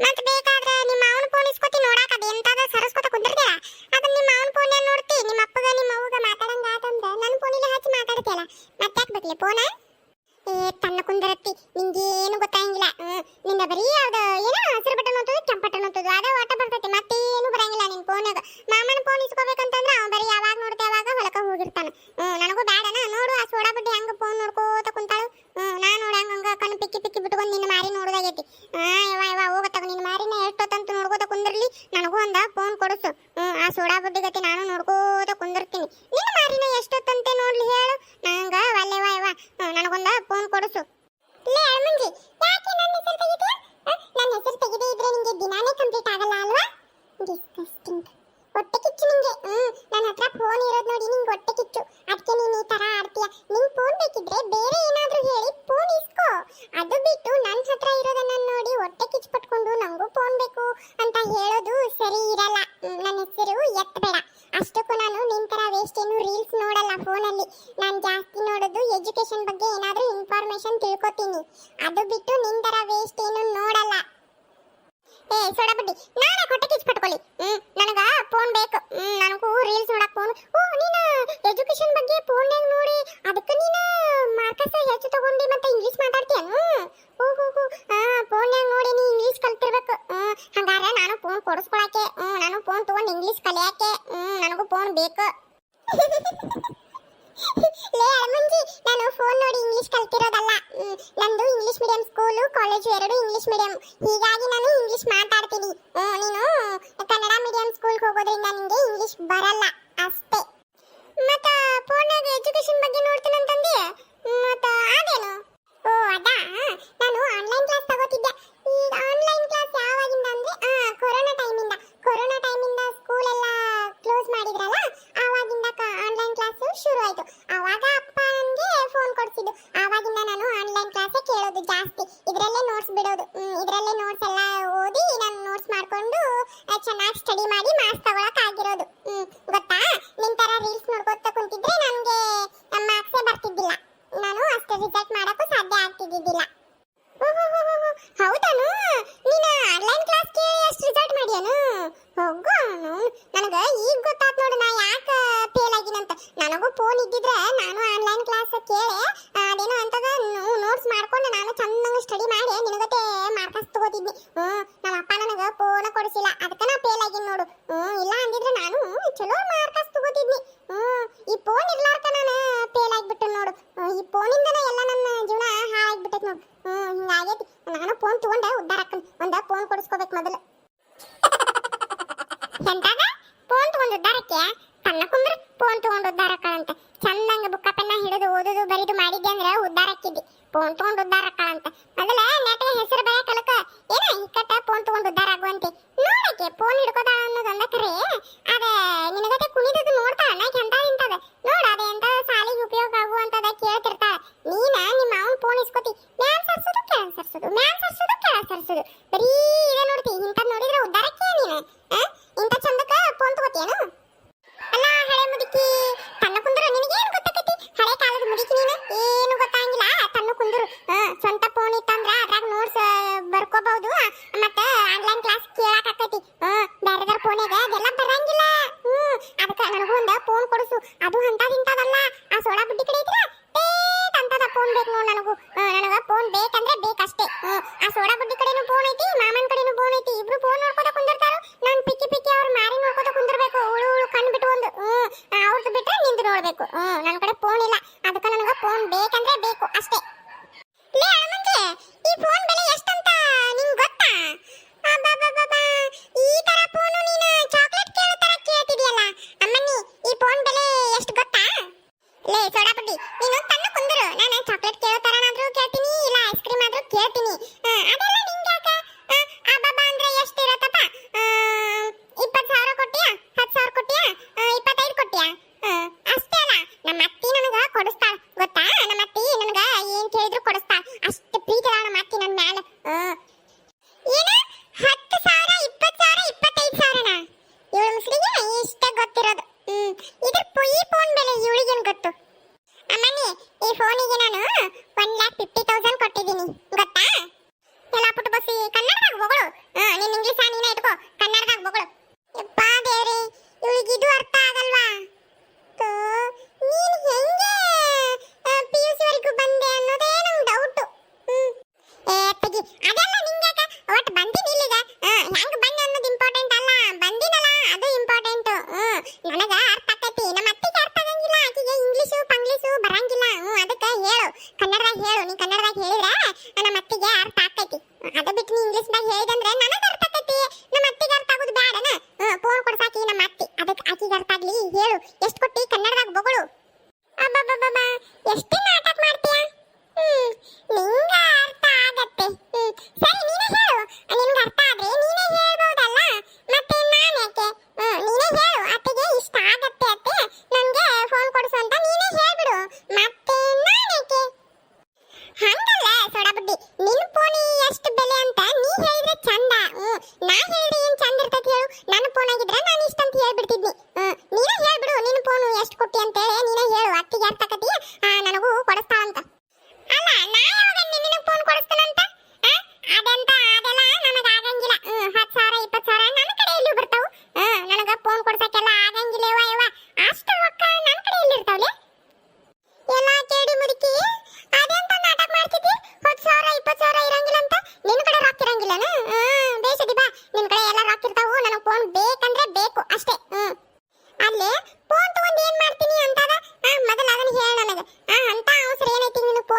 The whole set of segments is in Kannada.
ಮತ್ತೆ ಸೋಡಾ ಬುಡ್ಡಿ ಗತಿ ಎಜುಕೇಶನ್ ಬಗ್ಗೆ ಏನಾದರೂ ಇನ್ಫಾರ್ಮೇಶನ್ ತಿಳ್ಕೊತೀನಿ. ಅದು ಬಿಟ್ಟು ನಿಂದರ ವೇಸ್ಟ್ ಏನು ನೋಡಲ್ಲ. ಏ, ಸೋಡ ಬಡ್ಡಿ, ನಾನೇ ಹೊಟ್ಟೆ ಕಿಚ್ಚಿಟ್ಕೊಳ್ಳಿ ಹ್ಮ್, ನನಗ ಫೋನ್ ಬೇಕು. ಹ್ಮ್, ನನಗೂ ರೀಲ್ಸ್ ನೋಡಕ್ ಫೋನ್ ಓ, ನೀನು ಎಜುಕೇಶನ್ ಬಗ್ಗೆ ಫೋನ್ ಹೆಂಗ್ ನೋಡಿ, ಅದಕ್ಕೆ ನೀನು ಮಾರ್ಕಸ್ ಹೆಚ್ಚು ತಗೊಂಡಿ ಮತ್ತೆ ಇಂಗ್ಲಿಷ್ ಮಾತಾಡ್ತೀಯ? ಓ ಹೋ ಹೋ, ಹಾ. ಫೋನ್ ಹೆಂಗ್ ನೋಡಿ ನೀ ಇಂಗ್ಲಿಷ್ ಕಲ್ತಿರ್ಬೇಕು. ಹ್ಞೂ ಹಂಗಾರೆ ನಾನು ಫೋನ್ ಕೊಡಿಸ್ಕೊಳಕ್ಕೆ. ಹ್ಞೂ ನಾನು ಫೋನ್ ತಗೊಂಡು ಇಂಗ್ಲಿಷ್ ಕಲಿಯಕ್ಕೆ ನನಗೂ ಫೋನ್ ಬೇಕು. ಇಂಗ್ಲಿಷ್ ಮೀಡಿಯಂ ಹೀಗಾಗಿ ನಾನು ಇಂಗ್ಲಿಷ್ ಮಾತಾಡ್ತೀನಿ. ನೀನು ಕನ್ನಡ ಮೀಡಿಯಂ ಸ್ಕೂಲ್ಗೆ ಹೋಗೋದ್ರಿಂದ ನಿಮಗೆ ಇಂಗ್ಲಿಷ್ ಬರಲ್ಲ. ಅಷ್ಟೇ. ಮತ್ತೆ ಫೋನ್ಯಾಗ ಎಜುಕೇಶನ್ ಬಗ್ಗೆ ನೋಡ್ತೀನಿ ಅಂತಂದಿ? ಮತ್ತೆ ಅದೇನು? ಓ, ಅದಾ? ನಾನು ಆನ್ಲೈನ್ ಕ್ಲಾಸ್ ತಗೋತಿದ್ದೆ. ಈ ಆನ್ಲೈನ್ ಕ್ಲಾಸ್ ಯಾವಾಗಿಂದ ಅಂದ್ರೆ ತಗೊಳಕ್ ಆಗಿರೋದು ಹ್ಮ್, ಗೊತ್ತಾ? ನಿನ್ ತರ ರೀಲ್ಸ್ ನೋಡ್ಕೊತ ಕುಂತಿದ್ರೆ ನನ್ಗೆ ಮಾರ್ಕ್ಸೇ ಬರ್ತಿದ್ದಿಲ್ಲ. ನಾನು ಅಷ್ಟು ರಿಸಲ್ಟ್ ಮಾಡಕ್ಕೂ ಸಾಧ್ಯ ಆಗ್ತಿದ್ದಿಲ್ಲ ಹೌದನು? ನೀನು ಆನ್ಲೈನ್ ಕ್ಲಾಸ್ಗೆ ಎಷ್ಟು ರಿಸಲ್ಟ್ ಮಾಡ್ಯಾನು? ಹೋಗು ನನಗೆ ಈಗ ಗೊತ್ತಾತ್ ನೋಡು, ನಾ ಯಾಕ ಫೇಲ್ ಆಗಿನಂತ. ನನಗೂ ಫೋನ್ ಇದ್ದಿದ್ರೆ ನಾನು ಆನ್ಲೈನ್ ಕ್ಲಾಸ್ ಕೇಳಿ, ಅದೇನೋ ಅಂತದ ನೋಟ್ಸ್ ಮಾಡ್ಕೊಂಡು ನಾನು ಚಂದ ಫೋನ್ ತಗೊಂಡು ಉದ್ದಾರ ಆಕಾಳಂತ ಮೊದಲ ನೆಟ್ಗೆ ಹೆಸರು ಬಯ ಕಲಕ ಏನ ಇಕ್ಕಟ್ಟ ಫೋನ್ ತಗೊಂಡು ಉದ್ದಾರ ಆಗುವಂತೆ ನೋಡಕ್ಕೆ ಫೋನ್ ಹಿಡ್ಕೋದ ಅನ್ನೋದೊಂದ ಕರೆ. ಅದ ನಿನಗತೆ ಕುಣಿದದು ನೋಡ್ತಾಳ ನಾಕೆ ಎಂತ ಇಂತದ ನೋಡ ಅದ ಎಂತ ಸಾಲಿಗೆ ಉಪಯೋಗ ಆಗುವಂತದ ಕೇಳ್ತಿರ್ತಾ. ನೀನ ನಿಮ್ಮ ಅವನ್ ಫೋನ್ ಇಸ್ಕೋತಿ. ಮ್ಯಾನ್ ಸರ್ಸೋದು ಕೆಳ ಸರ್ಸೋದು ಮ್ಯಾನ್ ಸರ್ಸೋದು ಕೆಳ ಸರ್ಸೋದು ಬರೀ ಇದೆ ನೋಡ್ತಿ. ಇಂತದ್ ನೋಡಿದ್ರೆ ಉದ್ದಾರ ಹೇಳಿದೆ ಅಂದ್ರೆ ನನಗೆ ಅರ್ಥ ಆಕೈತಿ ನಮ್ಮ ಅತ್ತಿಗೆ ಅರ್ಥ ಆಗೋದು ಬೇಡನ ಫೋನ್ ಕೊಡ್ಸಾಕಿ ನಮ್ಮ ಅತ್ತಿ. ಅದಕ್ಕೆ ಆಕಿಗೆ ಅರ್ಥ ಆಗ್ಲಿ. ಹೇಳು, ಎಷ್ಟು ಕೊಟ್ಟಿ? ಕನ್ನಡದಾಗ ಬೊಗಳು. ಅಬ್ಬಬ್ಬಬ್ಬ ಎಷ್ಟೇ ನಾಟಕ ಮಾಡ್ತೀಯ? ಹ್ಮ್, ನಿಂಗ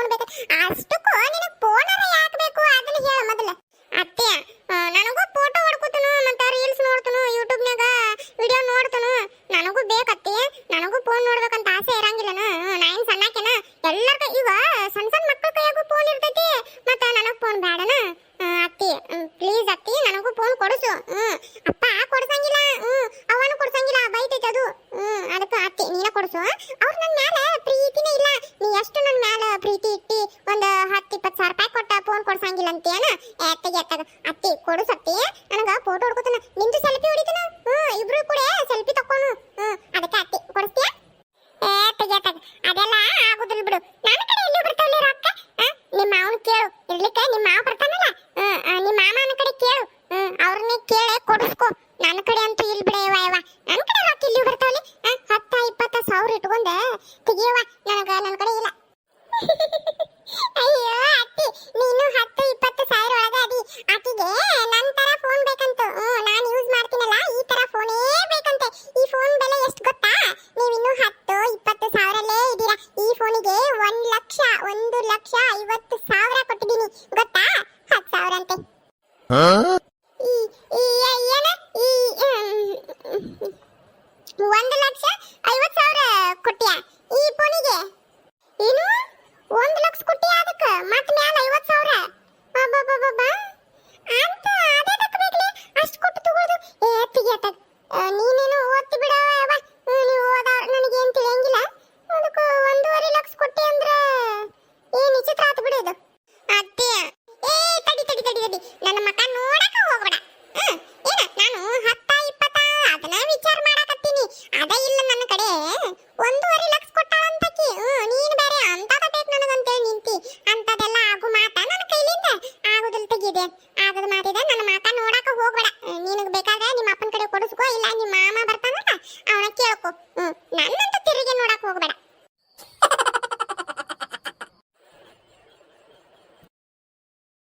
ಮಾಡ್ಬೇಕು ಅಷ್ಟು ಅತ್ತಿ ಕೊಡು ಸತ್ತಿ. ನನಗ ಫೋಟೋ ಹೊಡ್ಕೋತಾನ. ನಿಂದು ಸೆಲ್ಫಿ ಹೊಡಿತಾನ? ಹ್ಮ್ ಇಬ್ರು ಕೊಟ್ಟಿಯ? ಈ ಫೋನಿಗೆ ಏನು? ಒಂದು ಲಕ್ಷ ಕೊಟ್ಟಿಯ ಅದಕ್ಕೆ? ಮತ್ತೆ ಮ್ಯಾಲ ಐವತ್ತು ಸಾವಿರ? ಬಾಬಾ ಅಂತ ಅದೇ ತಕ್ಕಬೇಕಲೇ ಅಷ್ಟು ಕೊಟ್ಟು ತಗೋದು ಏ ತೆಗಿಯತ್ತ ನೀನೇನು ಓದ್ತಿ ಬಿಡವ ನೀವು ಓದ